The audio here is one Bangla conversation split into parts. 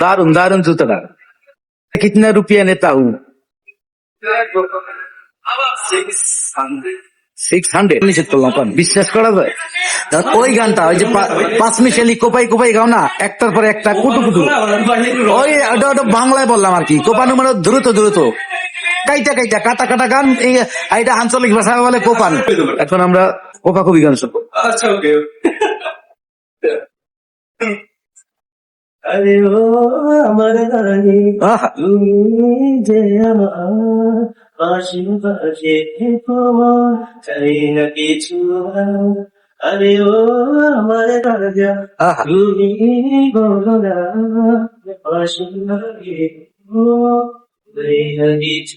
দারুণ দারুণ জুতোটা কিতনা রুপিয়া নেতা হু সিক্স হান্ড্রেড নিষেধ করলাম বিশ্বাস করা যায় ওই গানটা ওই যে পাঁচ মিশালি কোপাই কোপাই গাও না একটার পর একটা কুটু কুটু ওই বাংলায় বললাম আর কি কোপানো মানে দ্রুত দ্রুত কাইটা কাইটা কাটা কাটা গান এটা আঞ্চলিক ভাষায় বলে কোপান। এখন আমরা কোপা কবি গান শুনব। আচ্ছা ওকে। আরে ও আমার রানী তুমি যে আমার পাশে পাশে থেকো চাই না কিছু আরে। ও আমার রাজা। তুমি বলো না পাশে লাগে ও চাই না কিছু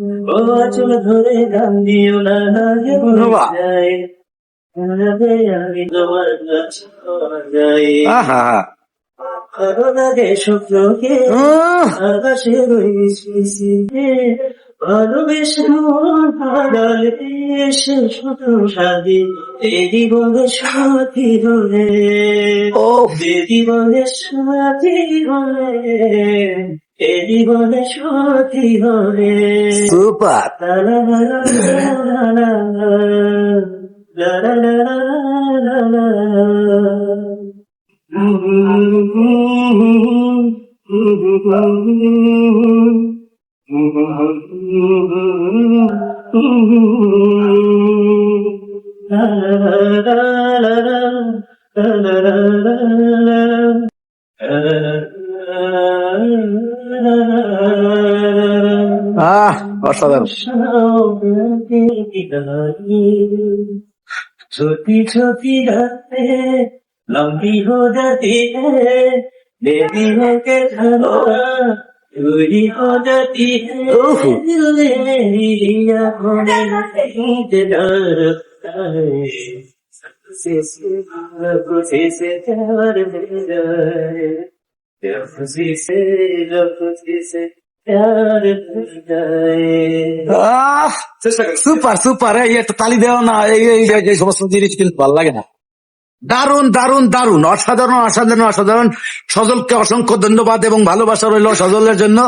ও ধরে গান দিও না লাগে যায় আমি তোমার কাছে যাই ভালোবেসে শুধু সাদি দেদি বলে সাথী রয়ে দেদি বলে সাথী এ জীবনে সাথী হলে সুপার অসাধারণ। ছোটি ছোটি গাতে লম্বি হো জাতি দেবী হোকে রুড়ি হো জাতি শেষে সুপার সুপার, এই একটা তালি দেও না এই এই সমস্ত জিনিস কিন্তু ভালো লাগে না। দারুণ দারুণ দারুণ, অসাধারণ অসাধারণ অসাধারণ, সজলকে অসংখ্য ধন্যবাদ এবং ভালোবাসা রইল সজলের জন্য।